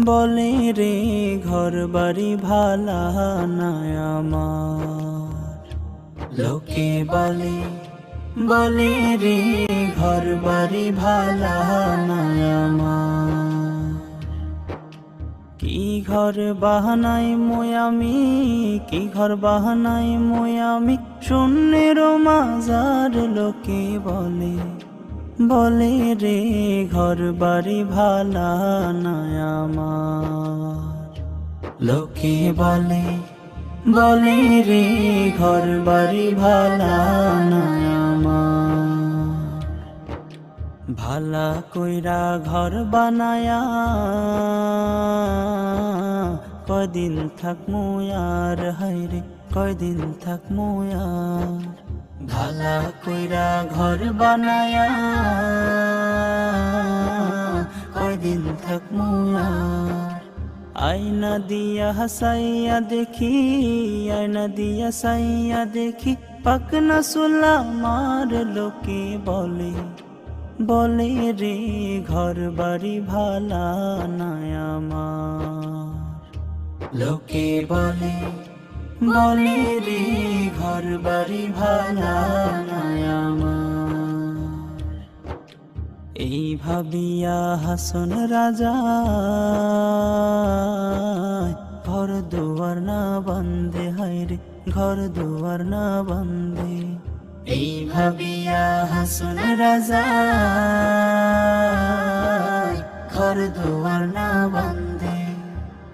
বলে রে ঘর বাড়ি ভালা আমার। লোকে বলে বলে রে ঘর বাড়ি ভালা আমার। কি ঘর বাহানাই ময়ামি কি ঘর বাহানাই ময়ামি শূন্যের মাজার লোকে বলে। বলে রে ঘর বাড়ি ভালা আমার। লোকে বলে বলে রে ঘর বাড়ি ভালা আমার। ভালা কইরা ঘর বানায়া কদিন থাকমু আর হাইরে কয়দিন থাকমু আর। ভালা কইরা ঘর বানায়া, কয়দিন আর আয়না দিয়া হাসাইয়া দেখি, আয়না দিয়া সাইয়া দেখি, পাকনা সুলা মার লোকে বলে বলে রে ঘর বাড়ি ভালা আমার। লোকে বলে বলে রে বাড়ি ভালা এই ভাবিয়া হাসন রাজা, ঘর দুয়ার না বন্দে হাইরে ঘর দুয়ার না বন্দে এই ভাবিয়া হাসন রাজা, ঘর দুয়ার না বন্দে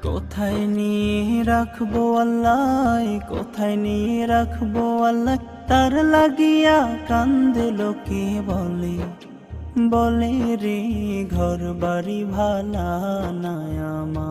কোথায় নিয়ে রাখব আল্লাহ? কোথায় নিয়ে রাখব আল্লাহ? তার লাগিয়া কান্দে লোকে বলে বলে রে ঘর বাড়ি ভালা নায়ামা